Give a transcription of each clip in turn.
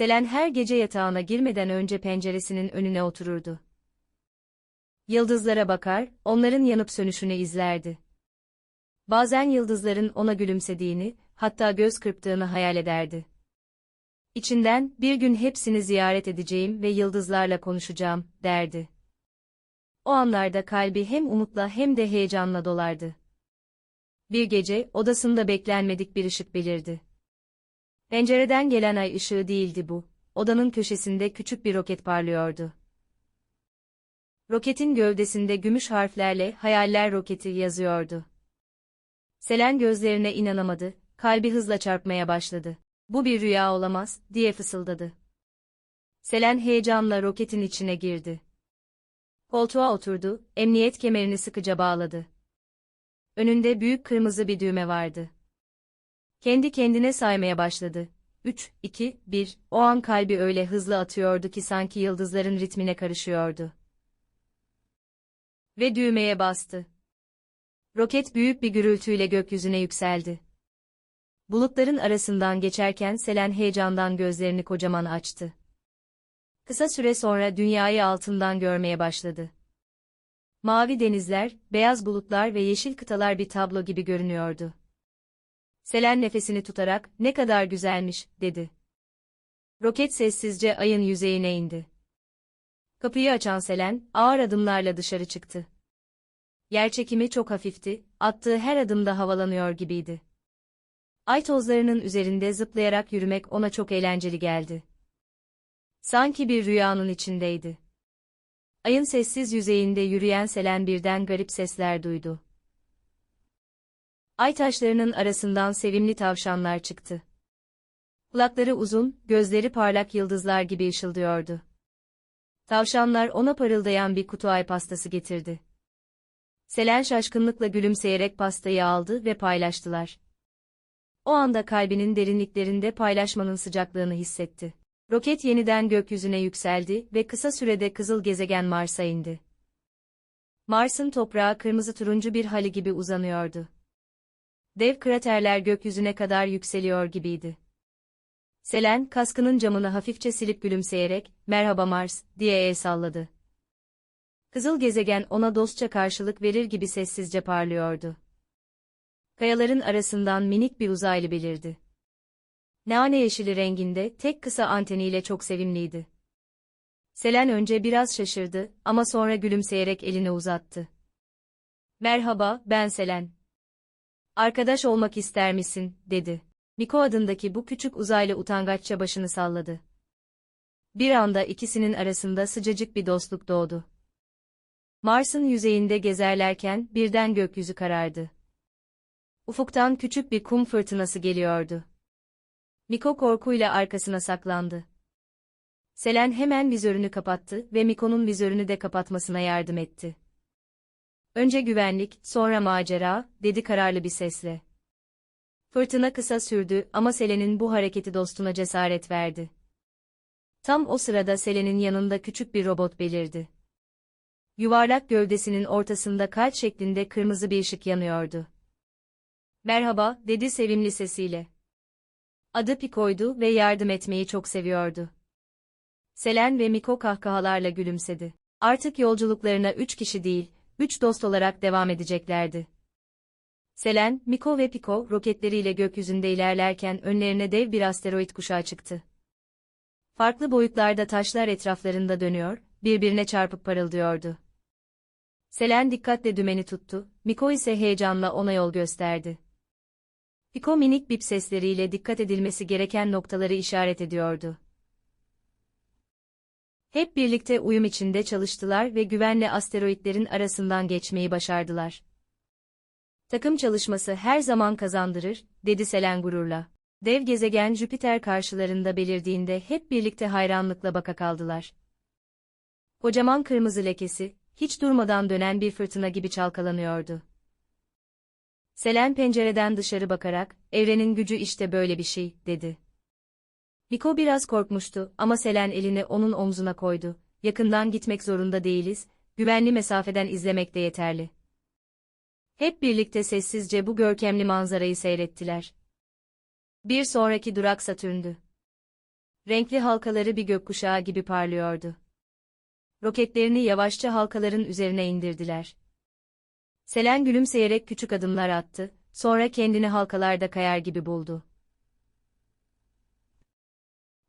Selen her gece yatağına girmeden önce penceresinin önüne otururdu. Yıldızlara bakar, onların yanıp sönüşünü izlerdi. Bazen yıldızların ona gülümsediğini, hatta göz kırptığını hayal ederdi. İçinden, bir gün hepsini ziyaret edeceğim ve yıldızlarla konuşacağım, derdi. O anlarda kalbi hem umutla hem de heyecanla dolardı. Bir gece, odasında beklenmedik bir ışık belirdi. Pencereden gelen ay ışığı değildi bu, odanın köşesinde küçük bir roket parlıyordu. Roketin gövdesinde gümüş harflerle Hayaller Roketi yazıyordu. Selen gözlerine inanamadı, kalbi hızla çarpmaya başladı. Bu bir rüya olamaz, diye fısıldadı. Selen heyecanla roketin içine girdi. Koltuğa oturdu, emniyet kemerini sıkıca bağladı. Önünde büyük kırmızı bir düğme vardı. Kendi kendine saymaya başladı. 3, 2, 1, o an kalbi öyle hızlı atıyordu ki sanki yıldızların ritmine karışıyordu. Ve düğmeye bastı. Roket büyük bir gürültüyle gökyüzüne yükseldi. Bulutların arasından geçerken Selen heyecandan gözlerini kocaman açtı. Kısa süre sonra dünyayı altından görmeye başladı. Mavi denizler, beyaz bulutlar ve yeşil kıtalar bir tablo gibi görünüyordu. Selen nefesini tutarak, ne kadar güzelmiş, dedi. Roket sessizce ayın yüzeyine indi. Kapıyı açan Selen, ağır adımlarla dışarı çıktı. Yerçekimi çok hafifti, attığı her adımda havalanıyor gibiydi. Ay tozlarının üzerinde zıplayarak yürümek ona çok eğlenceli geldi. Sanki bir rüyanın içindeydi. Ayın sessiz yüzeyinde yürüyen Selen birden garip sesler duydu. Ay taşlarının arasından sevimli tavşanlar çıktı. Kulakları uzun, gözleri parlak yıldızlar gibi ışıldıyordu. Tavşanlar ona parıldayan bir kutu ay pastası getirdi. Selen şaşkınlıkla gülümseyerek pastayı aldı ve paylaştılar. O anda kalbinin derinliklerinde paylaşmanın sıcaklığını hissetti. Roket yeniden gökyüzüne yükseldi ve kısa sürede kızıl gezegen Mars'a indi. Mars'ın toprağı kırmızı turuncu bir hali gibi uzanıyordu. Dev kraterler gökyüzüne kadar yükseliyor gibiydi. Selen, kaskının camını hafifçe silip gülümseyerek, merhaba Mars, diye el salladı. Kızıl gezegen ona dostça karşılık verir gibi sessizce parlıyordu. Kayaların arasından minik bir uzaylı belirdi. Nane yeşili renginde, tek kısa anteniyle çok sevimliydi. Selen önce biraz şaşırdı ama sonra gülümseyerek elini uzattı. Merhaba, ben Selen. Arkadaş olmak ister misin, dedi. Miko adındaki bu küçük uzaylı utangaçça başını salladı. Bir anda ikisinin arasında sıcacık bir dostluk doğdu. Mars'ın yüzeyinde gezerlerken birden gökyüzü karardı. Ufuktan küçük bir kum fırtınası geliyordu. Miko korkuyla arkasına saklandı. Selen hemen vizörünü kapattı ve Miko'nun vizörünü de kapatmasına yardım etti. Önce güvenlik, sonra macera, dedi kararlı bir sesle. Fırtına kısa sürdü ama Selen'in bu hareketi dostuna cesaret verdi. Tam o sırada Selen'in yanında küçük bir robot belirdi. Yuvarlak gövdesinin ortasında kalp şeklinde kırmızı bir ışık yanıyordu. Merhaba, dedi sevimli sesiyle. Adı Piko'ydu ve yardım etmeyi çok seviyordu. Selen ve Miko kahkahalarla gülümsedi. Artık yolculuklarına üç kişi değil, üç dost olarak devam edeceklerdi. Selen, Miko ve Piko roketleriyle gökyüzünde ilerlerken önlerine dev bir asteroid kuşağı çıktı. Farklı boyutlarda taşlar etraflarında dönüyor, birbirine çarpıp parıldıyordu. Selen dikkatle dümeni tuttu, Miko ise heyecanla ona yol gösterdi. Piko minik bip sesleriyle dikkat edilmesi gereken noktaları işaret ediyordu. Hep birlikte uyum içinde çalıştılar ve güvenle asteroitlerin arasından geçmeyi başardılar. Takım çalışması her zaman kazandırır, dedi Selen gururla. Dev gezegen Jüpiter karşılarında belirdiğinde hep birlikte hayranlıkla baka kaldılar. Kocaman kırmızı lekesi, hiç durmadan dönen bir fırtına gibi çalkalanıyordu. Selen pencereden dışarı bakarak, evrenin gücü işte böyle bir şey, dedi. Miko biraz korkmuştu ama Selen elini onun omzuna koydu. Yakından gitmek zorunda değiliz, güvenli mesafeden izlemek de yeterli. Hep birlikte sessizce bu görkemli manzarayı seyrettiler. Bir sonraki durak Satürn'dü. Renkli halkaları bir gökkuşağı gibi parlıyordu. Roketlerini yavaşça halkaların üzerine indirdiler. Selen gülümseyerek küçük adımlar attı, sonra kendini halkalarda kayar gibi buldu.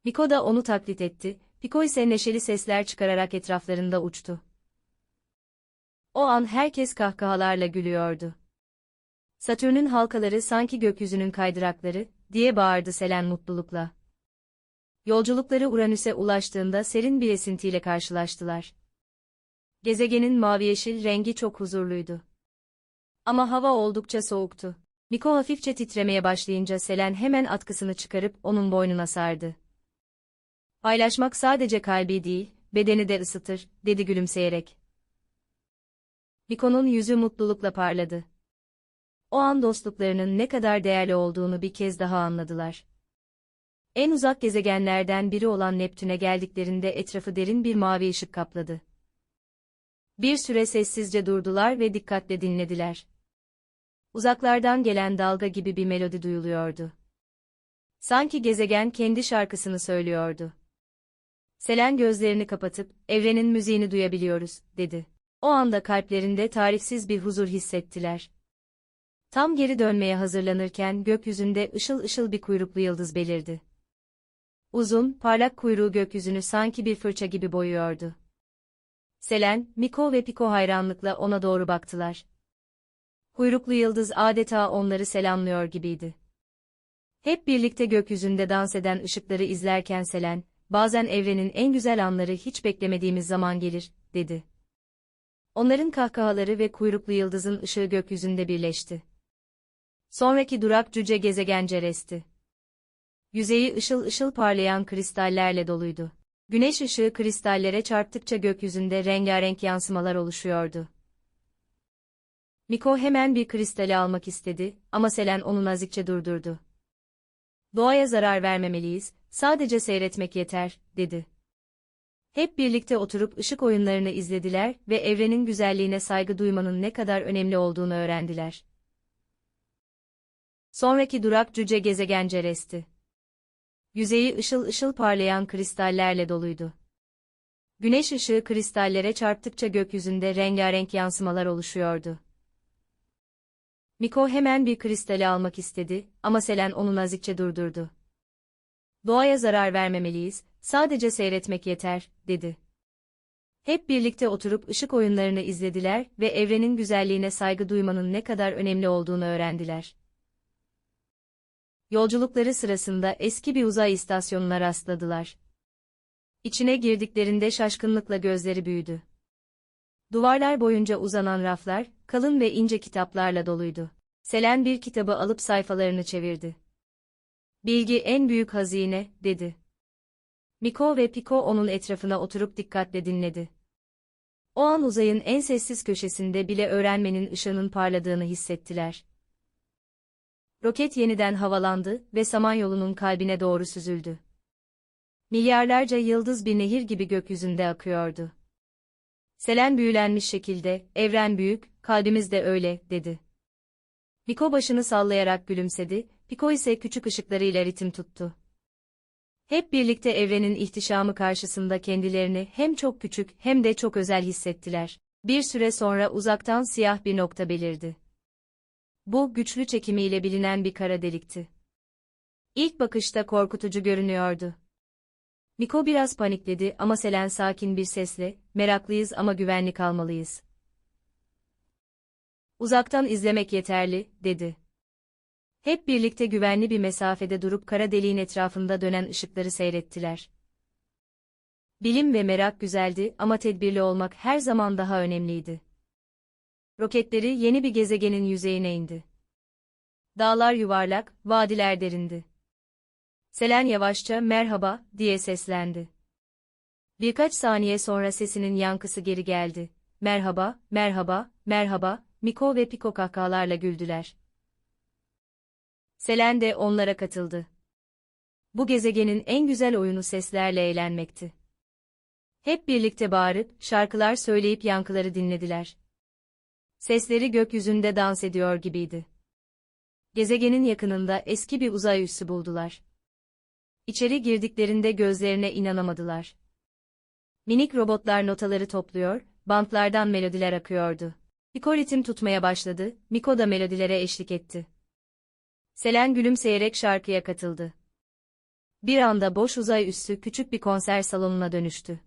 Miko da onu taklit etti, Piko ise neşeli sesler çıkararak etraflarında uçtu. O an herkes kahkahalarla gülüyordu. Satürn'ün halkaları sanki gökyüzünün kaydırakları, diye bağırdı Selen mutlulukla. Yolculukları Uranüs'e ulaştığında serin bir esintiyle karşılaştılar. Gezegenin mavi-yeşil rengi çok huzurluydu. Ama hava oldukça soğuktu. Miko hafifçe titremeye başlayınca Selen hemen atkısını çıkarıp onun boynuna sardı. Paylaşmak sadece kalbi değil, bedeni de ısıtır, dedi gülümseyerek. Miko'nun yüzü mutlulukla parladı. O an dostluklarının ne kadar değerli olduğunu bir kez daha anladılar. En uzak gezegenlerden biri olan Neptün'e geldiklerinde etrafı derin bir mavi ışık kapladı. Bir süre sessizce durdular ve dikkatle dinlediler. Uzaklardan gelen dalga gibi bir melodi duyuluyordu. Sanki gezegen kendi şarkısını söylüyordu. Selen gözlerini kapatıp, evrenin müziğini duyabiliyoruz, dedi. O anda kalplerinde tarifsiz bir huzur hissettiler. Tam geri dönmeye hazırlanırken gökyüzünde ışıl ışıl bir kuyruklu yıldız belirdi. Uzun, parlak kuyruğu gökyüzünü sanki bir fırça gibi boyuyordu. Selen, Miko ve Piko hayranlıkla ona doğru baktılar. Kuyruklu yıldız adeta onları selamlıyor gibiydi. Hep birlikte gökyüzünde dans eden ışıkları izlerken Selen, bazen evrenin en güzel anları hiç beklemediğimiz zaman gelir, dedi. Onların kahkahaları ve kuyruklu yıldızın ışığı gökyüzünde birleşti. Sonraki durak cüce gezegen Ceres'ti. Yüzeyi ışıl ışıl parlayan kristallerle doluydu. Güneş ışığı kristallere çarptıkça gökyüzünde rengarenk yansımalar oluşuyordu. Miko hemen bir kristali almak istedi ama Selen onu nazikçe durdurdu. Doğaya zarar vermemeliyiz, sadece seyretmek yeter, dedi. Hep birlikte oturup ışık oyunlarını izlediler ve evrenin güzelliğine saygı duymanın ne kadar önemli olduğunu öğrendiler. Sonraki durak cüce gezegen Ceres'ti. Yüzeyi ışıl ışıl parlayan kristallerle doluydu. Güneş ışığı kristallere çarptıkça gökyüzünde rengarenk yansımalar oluşuyordu. Miko hemen bir kristali almak istedi ama Selen onu nazikçe durdurdu. Doğaya zarar vermemeliyiz, sadece seyretmek yeter, dedi. Hep birlikte oturup ışık oyunlarını izlediler ve evrenin güzelliğine saygı duymanın ne kadar önemli olduğunu öğrendiler. Yolculukları sırasında eski bir uzay istasyonuna rastladılar. İçine girdiklerinde şaşkınlıkla gözleri büyüdü. Duvarlar boyunca uzanan raflar, kalın ve ince kitaplarla doluydu. Selen bir kitabı alıp sayfalarını çevirdi. Bilgi en büyük hazine, dedi. Miko ve Piko onun etrafına oturup dikkatle dinledi. O an uzayın en sessiz köşesinde bile öğrenmenin ışığının parladığını hissettiler. Roket yeniden havalandı ve Samanyolu'nun kalbine doğru süzüldü. Milyarlarca yıldız bir nehir gibi gökyüzünde akıyordu. Selen büyülenmiş şekilde, evren büyük, kalbimiz de öyle, dedi. Miko başını sallayarak gülümsedi, Piko ise küçük ışıklarıyla ritim tuttu. Hep birlikte evrenin ihtişamı karşısında kendilerini hem çok küçük hem de çok özel hissettiler. Bir süre sonra uzaktan siyah bir nokta belirdi. Bu, güçlü çekimiyle bilinen bir kara delikti. İlk bakışta korkutucu görünüyordu. Miko biraz panikledi ama Selen sakin bir sesle, meraklıyız ama güvenli kalmalıyız. Uzaktan izlemek yeterli, dedi. Hep birlikte güvenli bir mesafede durup kara deliğin etrafında dönen ışıkları seyrettiler. Bilim ve merak güzeldi ama tedbirli olmak her zaman daha önemliydi. Roketleri yeni bir gezegenin yüzeyine indi. Dağlar yuvarlak, vadiler derindi. Selen yavaşça merhaba diye seslendi. Birkaç saniye sonra sesinin yankısı geri geldi. Merhaba, merhaba, merhaba, Miko ve Piko kahkahalarla güldüler. Selen de onlara katıldı. Bu gezegenin en güzel oyunu seslerle eğlenmekti. Hep birlikte bağırıp, şarkılar söyleyip yankıları dinlediler. Sesleri gökyüzünde dans ediyor gibiydi. Gezegenin yakınında eski bir uzay üssü buldular. İçeri girdiklerinde gözlerine inanamadılar. Minik robotlar notaları topluyor, bantlardan melodiler akıyordu. Piko ritim tutmaya başladı, Miko da melodilere eşlik etti. Selen gülümseyerek şarkıya katıldı. Bir anda boş uzay üssü küçük bir konser salonuna dönüştü.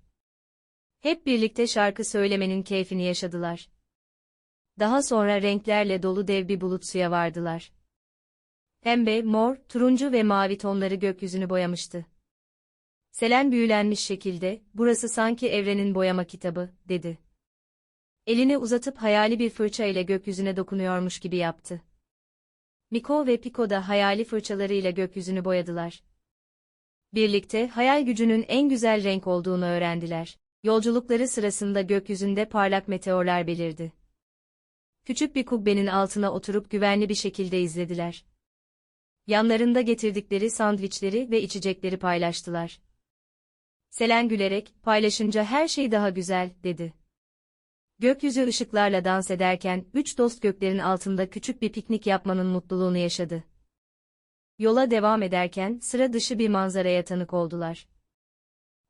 Hep birlikte şarkı söylemenin keyfini yaşadılar. Daha sonra renklerle dolu dev bir bulut suya vardılar. Pembe, mor, turuncu ve mavi tonları gökyüzünü boyamıştı. Selen büyülenmiş şekilde, burası sanki evrenin boyama kitabı, dedi. Elini uzatıp hayali bir fırça ile gökyüzüne dokunuyormuş gibi yaptı. Miko ve Piko da hayali fırçalarıyla gökyüzünü boyadılar. Birlikte hayal gücünün en güzel renk olduğunu öğrendiler. Yolculukları sırasında gökyüzünde parlak meteorlar belirdi. Küçük bir kubbenin altına oturup güvenli bir şekilde izlediler. Yanlarında getirdikleri sandviçleri ve içecekleri paylaştılar. Selen gülerek, paylaşınca her şey daha güzel, dedi. Gökyüzü ışıklarla dans ederken, üç dost göklerin altında küçük bir piknik yapmanın mutluluğunu yaşadı. Yola devam ederken, sıra dışı bir manzaraya tanık oldular.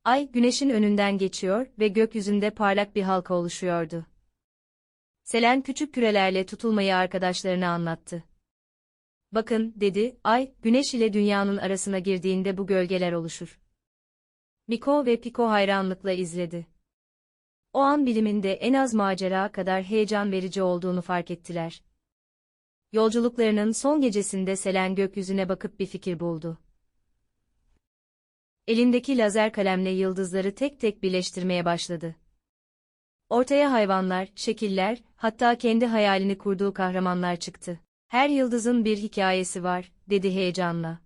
Ay, güneşin önünden geçiyor ve gökyüzünde parlak bir halka oluşuyordu. Selen küçük kürelerle tutulmayı arkadaşlarına anlattı. Bakın, dedi, ay, güneş ile dünyanın arasına girdiğinde bu gölgeler oluşur. Miko ve Piko hayranlıkla izledi. O an biliminde en az macera kadar heyecan verici olduğunu fark ettiler. Yolculuklarının son gecesinde Selen gökyüzüne bakıp bir fikir buldu. Elindeki lazer kalemle yıldızları tek tek birleştirmeye başladı. Ortaya hayvanlar, şekiller, hatta kendi hayalini kurduğu kahramanlar çıktı. Her yıldızın bir hikayesi var, dedi heyecanla.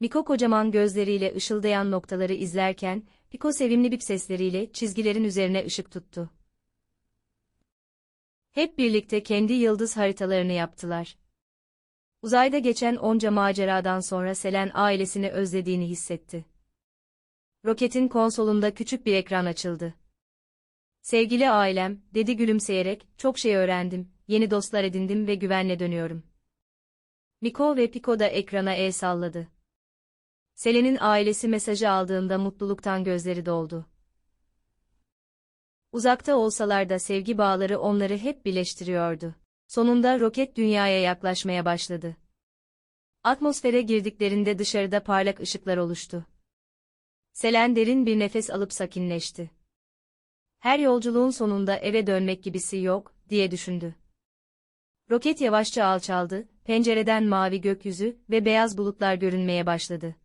Miko kocaman gözleriyle ışıldayan noktaları izlerken, Piko sevimli bip sesleriyle çizgilerin üzerine ışık tuttu. Hep birlikte kendi yıldız haritalarını yaptılar. Uzayda geçen onca maceradan sonra Selen ailesini özlediğini hissetti. Roketin konsolunda küçük bir ekran açıldı. Sevgili ailem, dedi gülümseyerek, çok şey öğrendim, yeni dostlar edindim ve güvenle dönüyorum. Miko ve Piko da ekrana el salladı. Selen'in ailesi mesajı aldığında mutluluktan gözleri doldu. Uzakta olsalar da sevgi bağları onları hep birleştiriyordu. Sonunda roket dünyaya yaklaşmaya başladı. Atmosfere girdiklerinde dışarıda parlak ışıklar oluştu. Selen derin bir nefes alıp sakinleşti. Her yolculuğun sonunda eve dönmek gibisi yok, diye düşündü. Roket yavaşça alçaldı, pencereden mavi gökyüzü ve beyaz bulutlar görünmeye başladı.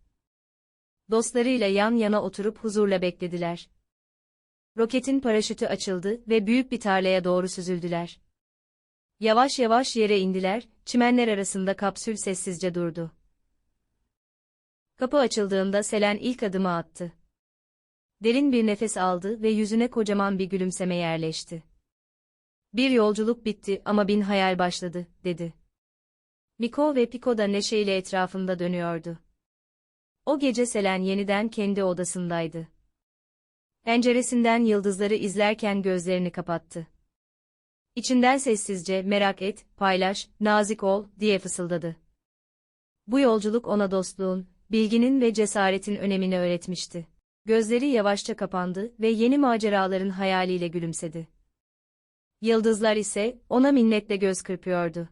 Dostlarıyla yan yana oturup huzurla beklediler. Roketin paraşütü açıldı ve büyük bir tarlaya doğru süzüldüler. Yavaş yavaş yere indiler, çimenler arasında kapsül sessizce durdu. Kapı açıldığında Selen ilk adımı attı. Derin bir nefes aldı ve yüzüne kocaman bir gülümseme yerleşti. Bir yolculuk bitti ama bin hayal başladı, dedi. Miko ve Piko da neşeyle etrafında dönüyordu. O gece Selen yeniden kendi odasındaydı. Penceresinden yıldızları izlerken gözlerini kapattı. İçinden sessizce merak et, paylaş, nazik ol diye fısıldadı. Bu yolculuk ona dostluğun, bilginin ve cesaretin önemini öğretmişti. Gözleri yavaşça kapandı ve yeni maceraların hayaliyle gülümsedi. Yıldızlar ise ona minnetle göz kırpıyordu.